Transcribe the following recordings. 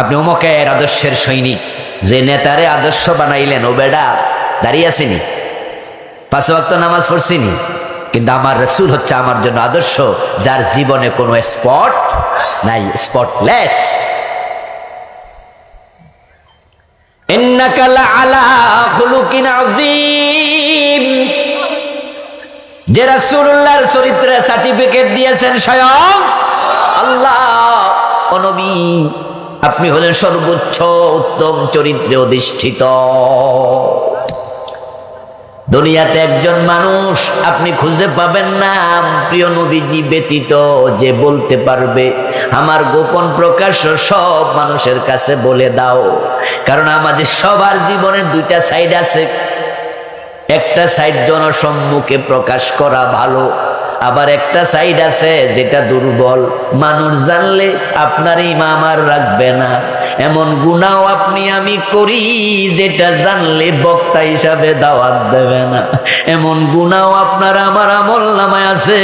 আপনি অমকের আদর্শের সৈনিক। যে নেতারে আদর্শ বানাইলেন, ও বেডা দাঁড়িয়ে আসেনি পাঁচ ওয়াক্ত নামাজ পড়ছিনি। কিন্তু আমার রসুল হচ্ছে আমার জন্য আদর্শ, যার জীবনে কোনো স্পট নাই, স্পটলেস। যে রাসূলুল্লাহর চরিত্রে সার্টিফিকেট দিয়েছেন স্বয়ং আল্লাহ, ও নবী। আপনি হলেন সর্বোচ্চ উত্তম চরিত্রে অধিষ্ঠিত। দুনিয়াতে একজন মানুষ আপনি খুঁজে পাবেন না, প্রিয় নবীজি ব্যতীত যে বলতে পারবে। আমার গোপন প্রকাশ সব মানুষের কাছে বলে দাও, কারণ আমাদের সবার জীবনে দুইটা সাইড আছে। একটা সাইড জনসম্মুখে প্রকাশ করা ভালো আবার একটা সাইড আছে যেটা দুর্বল। মানুষ জানলে আপনার ইমাম আর রাখবে না। এমন গুণাও আপনি আমি করি যেটা জানলে বক্তা হিসাবে দাওয়াত দেবে না। এমন গুণাও আপনার আমার আমল নামায় আছে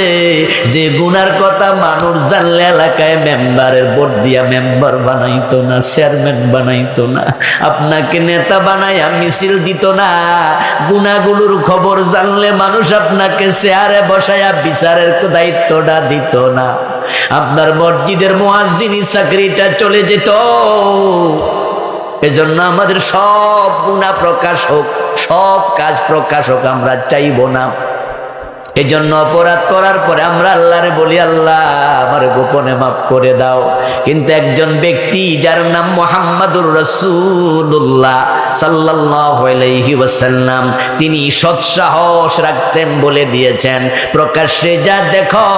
যে গুনার কথা মানুষ জানলে এলাকায় মেম্বারের ভোট দিয়া মেম্বার বানাইতো না চেয়ারম্যান বানাইতো না। আপনাকে নেতা বানাইয়া মিছিল দিত না। গুণাগুলোর খবর জানলে মানুষ আপনাকে চেয়ারে বসায়া বিচারের দায়িত্বটা দিত না। আপনার মসজিদের মোয়াজিনী চাকরিটা চলে যেত। এজন্য আমাদের সব গুণা প্রকাশ হোক, সব কাজ প্রকাশ হোক, আমরা চাইব না। এজন্য অপরাধ করার পরে আমরা আল্লাহরে বলি, আল্লাহ, আমার গোপনে মাফ করে দাও। কিন্তু একজন ব্যক্তি যার নাম মোহাম্মদুর রসুল্লাহ আলাইহি ওয়াসাল্লাম, তিনি সৎসাহস রাখতেন বলে দিয়েছেন, প্রকাশ্যে যা দেখো,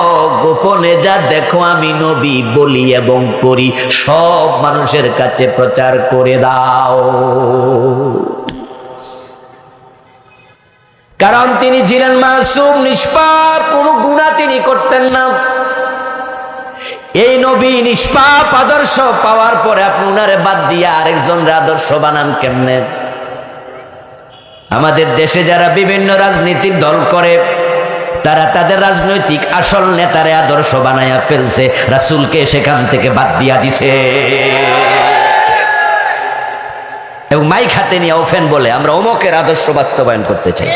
গোপনে যা দেখো, আমি নবী বলি এবং করি, সব মানুষের কাছে প্রচার করে দাও। কারণ তিনি ছিলেন মাসুম, নিষ্পাপ, কোনো গুণা তিনি করতেন না। এই নবী নিষ্পাপ আদর্শ পাওয়ার পরে আপনি উনারে বাদ দিয়ে আরেকজনের আদর্শ বানান কেমনে? আমাদের দেশে যারা বিভিন্ন রাজনীতির দল করে, তারা তাদের রাজনৈতিক আসল নেতারে আদর্শ বানাইয়া ফেলছে। রাসুলকে সেখান থেকে বাদ দিয়া দিছে। এবং মাইক হাতে নিয়ে ওফেন বলে, আমরা অমকের আদর্শ বাস্তবায়ন করতে চাই।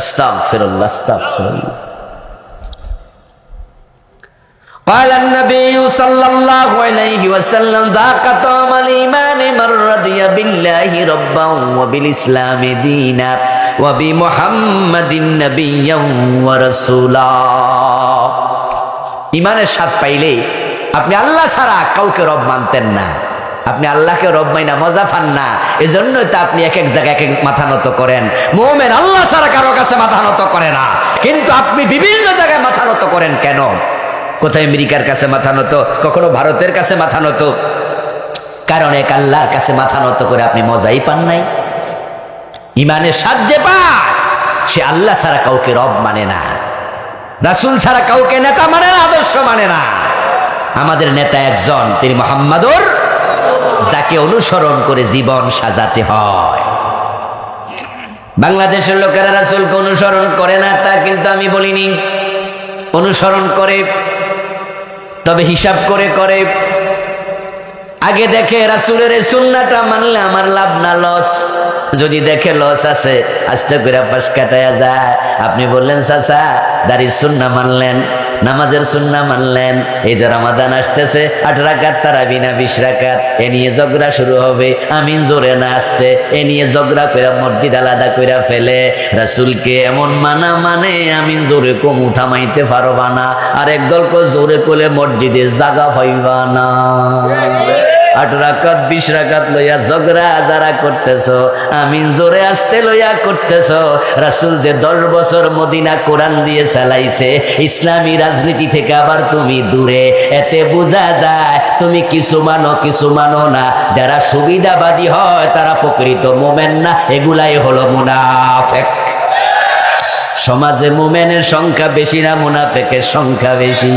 আস্তাগফিরুল্লাহ আস্তাগফিরুল্লাহ قال النبي صلى الله عليه وسلم ذاك طعم الإيمان من رضي بالله ربا وبالإسلام دينا وبمحمد نبيا ورسولا ইমানের স্বাদ পাইলে আপনি আল্লাহ ছাড়া কাউকে রব মানতেন না আপনি আল্লাহকে রব মাইনা মজা পান না। এজন্যই তো আপনি এক এক জায়গায় এক এক মাথা নত করেন। মোমেন আল্লাহ ছাড়া কারও কাছে মাথা নত করে না। কিন্তু আপনি বিভিন্ন জায়গায় মাথা নত করেন কেন? কোথায় আমেরিকার কাছে মাথা নত, কখনো ভারতের কাছে মাথা নত? কারণ এক আল্লাহর কাছে মাথা নত করে আপনি মজাই পান নাই। ইমানের সাহায্যে পায়, সে আল্লাহ ছাড়া কাউকে রব মানে না। রাসুল ছাড়া কাউকে নেতা মানে না, আদর্শ মানে না। আমাদের নেতা একজন, তিনি মোহাম্মদুর যাকে অনুসরণ করে জীবন সাজাতে হয়। বাংলাদেশের লোকেরা রাসুলকে অনুসরণ করে না, তা কিন্তু আমি বলিনি। অনুসরণ করে, তবে হিসাব করে করে। আগে দেখে রাসুলের এই সুন্নাটা মানলে আমার লাভ না, লস। যদি দেখে লস আছে, আস্তে করে পাশ কাটায়া যায়। আপনি বললেন, চাচা দাড়ি সুন্না মানলেন। নামাজের সুন্না মানলেন। এই যে রামাদান আসতেছে, আট রাকাত তারা বিনা বিশ রাকাত। এ নিয়ে ঝগড়া শুরু হবে আমি জোরে না আসতে। এ নিয়ে ঝগড়া করে মসজিদ আলাদা করে ফেলে। রাসুলকে এমন মানা মানে আমি জোরে কম থামাইতে পারবা না। আর একদল জোরে কোলে মসজিদে জাগা পাইবা না। আট রাকাত, বিশ রাকাত লইয়া ঝগড়া, যারা করতেছ, আমি জোরে আসতে লইয়া করতেছ। রাসুল যে দশ বছর মদিনা কোরআন দিয়ে চালাইছে, ইসলামী রাজনীতি থেকে আবার তুমি দূরে। এতে বোঝা যায়, তুমি কিছু মানো কিছু মানো না। যারা সুবিধাবাদী হয়, তারা প্রকৃত মোমেন না। এগুলাই হলো মুনাফেক। সমাজে মোমেনের সংখ্যা বেশি না, মুনাফেকের সংখ্যা বেশি।